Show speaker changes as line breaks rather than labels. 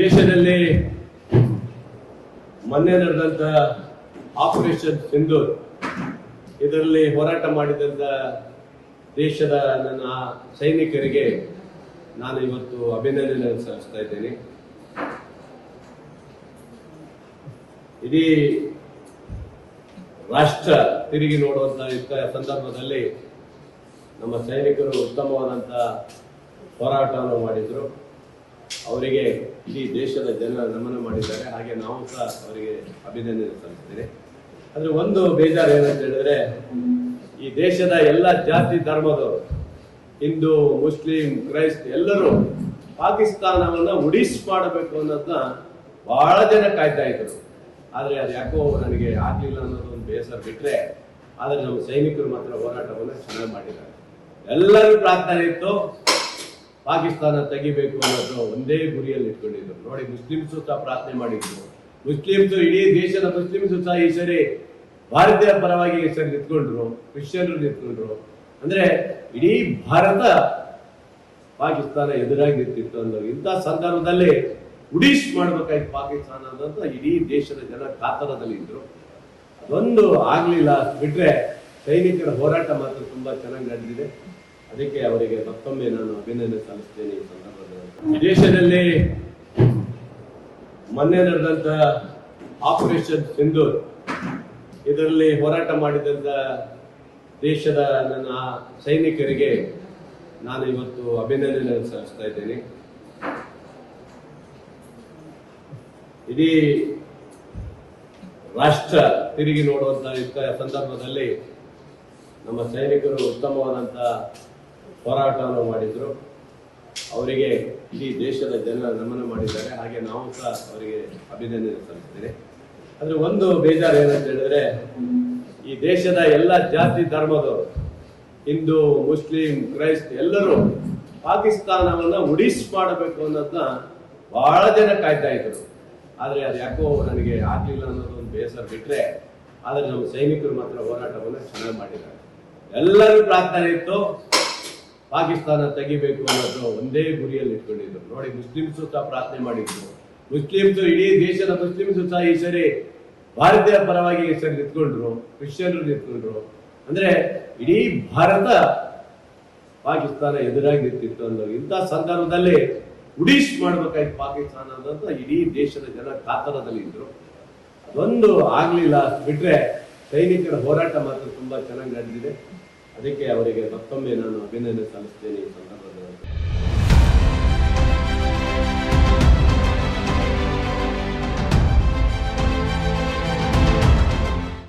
ದೇಶದಲ್ಲಿ ಮೊನ್ನೆ ನಡೆದಂತ ಆಪರೇಷನ್ ಸಿಂಧೂರ್, ಇದರಲ್ಲಿ ಹೋರಾಟ ಮಾಡಿದಂತ ದೇಶದ ನನ್ನ ಸೈನಿಕರಿಗೆ ನಾನು ಇವತ್ತು ಅಭಿನಂದನೆ ಸಲ್ಲಿಸ್ತಾ ಇದ್ದೇನೆ. ಇಡೀ ರಾಷ್ಟ್ರ ತಿರುಗಿ ನೋಡುವಂತ ಸಂದರ್ಭದಲ್ಲಿ ನಮ್ಮ ಸೈನಿಕರು ಉತ್ತಮವಾದಂತ ಹೋರಾಟವನ್ನು ಮಾಡಿದ್ರು. ಅವರಿಗೆ ಇಡೀ ದೇಶದ ಜನ ನಮನ ಮಾಡಿದ್ದಾರೆ. ಹಾಗೆ ನಾವು ಸಹ ಅವರಿಗೆ ಅಭಿನಂದನೆ ಸಲ್ಲಿಸ್ತೇನೆ. ಆದ್ರೆ ಒಂದು ಬೇಜಾರು ಏನಂತ ಹೇಳಿದ್ರೆ, ಈ ದೇಶದ ಎಲ್ಲ ಜಾತಿ, ಧರ್ಮದವರು, ಹಿಂದೂ, ಮುಸ್ಲಿಂ, ಕ್ರೈಸ್ತ ಎಲ್ಲರೂ ಪಾಕಿಸ್ತಾನವನ್ನ ಉಡಿಸ್ ಮಾಡಬೇಕು ಅನ್ನೋದನ್ನ ಬಹಳ ಜನ ಕಾಯ್ತಾ ಇದ್ರು. ಆದ್ರೆ ಅದು ಯಾಕೋ ನನಗೆ ಆಗ್ಲಿಲ್ಲ ಅನ್ನೋದು ಒಂದು ಬೇಸರ ಬಿಟ್ರೆ, ಆದ್ರೆ ನಮ್ಮ ಸೈನಿಕರು ಮಾತ್ರ ಹೋರಾಟವನ್ನು ಚೆನ್ನಾಗಿ ಮಾಡಿದ್ದಾರೆ. ಎಲ್ಲರೂ ಪ್ರಾರ್ಥನೆ ಇತ್ತು. ಪಾಕಿಸ್ತಾನ ತೆಗಿಬೇಕು ಅನ್ನೋದು ಒಂದೇ ಗುರಿಯಲ್ಲಿ ಇಟ್ಕೊಂಡಿದ್ರು. ನೋಡಿ, ಮುಸ್ಲಿಮ್ಸು ಸಹ ಪ್ರಾರ್ಥನೆ ಮಾಡಿದ್ರು. ಮುಸ್ಲಿಮ್ಸು ಇಡೀ ದೇಶದ ಮುಸ್ಲಿಮ್ಸು ಸಹ ಈ ಸರಿ ಭಾರತೀಯ ಪರವಾಗಿ ಈ ಸರಿ ನಿಂತ್ಕೊಂಡ್ರು, ಕ್ರಿಶ್ಚಿಯನ್ರು ನಿಂತ್ಕೊಂಡ್ರು. ಅಂದ್ರೆ, ಇಡೀ ಭಾರತ ಪಾಕಿಸ್ತಾನ ಎದುರಾಗಿ ನಿಂತಿತ್ತು ಅನ್ನೋ ಇಂಥ ಸಂದರ್ಭದಲ್ಲಿ ಉಡೀಶ್ ಮಾಡ್ಬೇಕಾಯ್ತು ಪಾಕಿಸ್ತಾನ ಅಂತ ಇಡೀ ದೇಶದ ಜನ ಕಾತರದಲ್ಲಿ ಇದ್ರು. ಅದೊಂದು ಆಗ್ಲಿಲ್ಲ. ಬಿಟ್ರೆ ಸೈನಿಕರ ಹೋರಾಟ ಮಾತ್ರ ತುಂಬಾ ಚೆನ್ನಾಗಿ ನಡೆದಿದೆ. ಅದಕ್ಕೆ ಅವರಿಗೆ ಮತ್ತೊಮ್ಮೆ ನಾನು ಅಭಿನಂದನೆ ಸಲ್ಲಿಸ್ತೇನೆ ಈ ಸಂದರ್ಭದಲ್ಲಿ. ದೇಶದಲ್ಲಿ ಮೊನ್ನೆ ನಡೆದಂತ ಆಪರೇಷನ್ ಸಿಂಧೂರ್, ಇದರಲ್ಲಿ ಹೋರಾಟ ಮಾಡಿದಂತ ದೇಶದ ನನ್ನ ಸೈನಿಕರಿಗೆ ನಾನು ಇವತ್ತು ಅಭಿನಂದನೆ ಸಲ್ಲಿಸ್ತಾ ಇದ್ದೇನೆ. ಇಡೀ ರಾಷ್ಟ್ರ ತಿರುಗಿ ನೋಡುವಂತ ಸಂದರ್ಭದಲ್ಲಿ ನಮ್ಮ ಸೈನಿಕರು ಉತ್ತಮವಾದಂತ ಹೋರಾಟವನ್ನು ಮಾಡಿದ್ರು. ಅವರಿಗೆ ಇಡೀ ದೇಶದ ಜನ ನಮನ ಮಾಡಿದ್ದಾರೆ. ಹಾಗೆ ನಾವು ಸಹ ಅವರಿಗೆ ಅಭಿನಂದನೆ ಸಲ್ಲಿಸ್ತೇನೆ ಆದರೆ ಒಂದು ಬೇಜಾರು ಏನಂತ ಹೇಳಿದ್ರೆ, ಈ ದೇಶದ ಎಲ್ಲ ಜಾತಿ, ಧರ್ಮದವರು, ಹಿಂದೂ, ಮುಸ್ಲಿಂ, ಕ್ರೈಸ್ತ ಎಲ್ಲರೂ ಪಾಕಿಸ್ತಾನವನ್ನ ಉಡಿಸ್ ಮಾಡಬೇಕು ಅನ್ನೋದನ್ನ ಬಹಳ ಜನ ಕಾಯ್ತಾ ಇದ್ರು. ಆದ್ರೆ ಅದು ಯಾಕೋ ನನಗೆ ಆಗ್ಲಿಲ್ಲ ಅನ್ನೋದು ಒಂದು ಬೇಸರ ಬಿಟ್ರೆ, ಆದ್ರೆ ನಮ್ಮ ಸೈನಿಕರು ಮಾತ್ರ ಹೋರಾಟವನ್ನು ಚೆನ್ನಾಗಿ ಮಾಡಿದ್ದಾರೆ. ಎಲ್ಲರೂ ಪ್ರಾರ್ಥನೆ ಇತ್ತು. ಪಾಕಿಸ್ತಾನ ತೆಗಿಬೇಕು ಅನ್ನೋದು ಒಂದೇ ಗುರಿಯಲ್ಲಿ ಇಟ್ಕೊಂಡಿದ್ರು. ನೋಡಿ, ಮುಸ್ಲಿಮ್ಸ್ ಸಹ ಪ್ರಾರ್ಥನೆ ಮಾಡಿದ್ರು. ಮುಸ್ಲಿಮ್ಸು ಇಡೀ ದೇಶದ ಮುಸ್ಲಿಮ್ಸ್ ಸಹ ಈ ಸರಿ ಭಾರತೀಯ ಪರವಾಗಿ ಈ ಸರಿ ನಿಂತ್ಕೊಂಡ್ರು, ಕ್ರಿಶ್ಚಿಯನ್ರು ನಿಂತ್ಕೊಂಡ್ರು. ಅಂದ್ರೆ ಇಡೀ ಭಾರತ ಪಾಕಿಸ್ತಾನ ಎದುರಾಗಿ ನಿಂತಿತ್ತು ಅನ್ನೋ ಇಂಥ ಸಂದರ್ಭದಲ್ಲಿ ಉಡೀಶ್ ಮಾಡ್ಬೇಕಾಯ್ತು ಪಾಕಿಸ್ತಾನ ಅನ್ನೋದು ಇಡೀ ದೇಶದ ಜನ ಕಾತರದಲ್ಲಿ ಇದ್ರು. ಅದೊಂದು ಆಗ್ಲಿಲ್ಲ. ಬಿಟ್ರೆ ಸೈನಿಕರ ಹೋರಾಟ ಮಾತ್ರ ತುಂಬಾ ಚೆನ್ನಾಗಿ ನಡೆದಿದೆ. ಅದಕ್ಕೆ ಅವರಿಗೆ ಮತ್ತೊಮ್ಮೆ ನಾನು ಅಭಿನಂದನೆ ಸಲ್ಲಿಸ್ತೇನೆ ಈ ಸಂದರ್ಭದಲ್ಲಿ.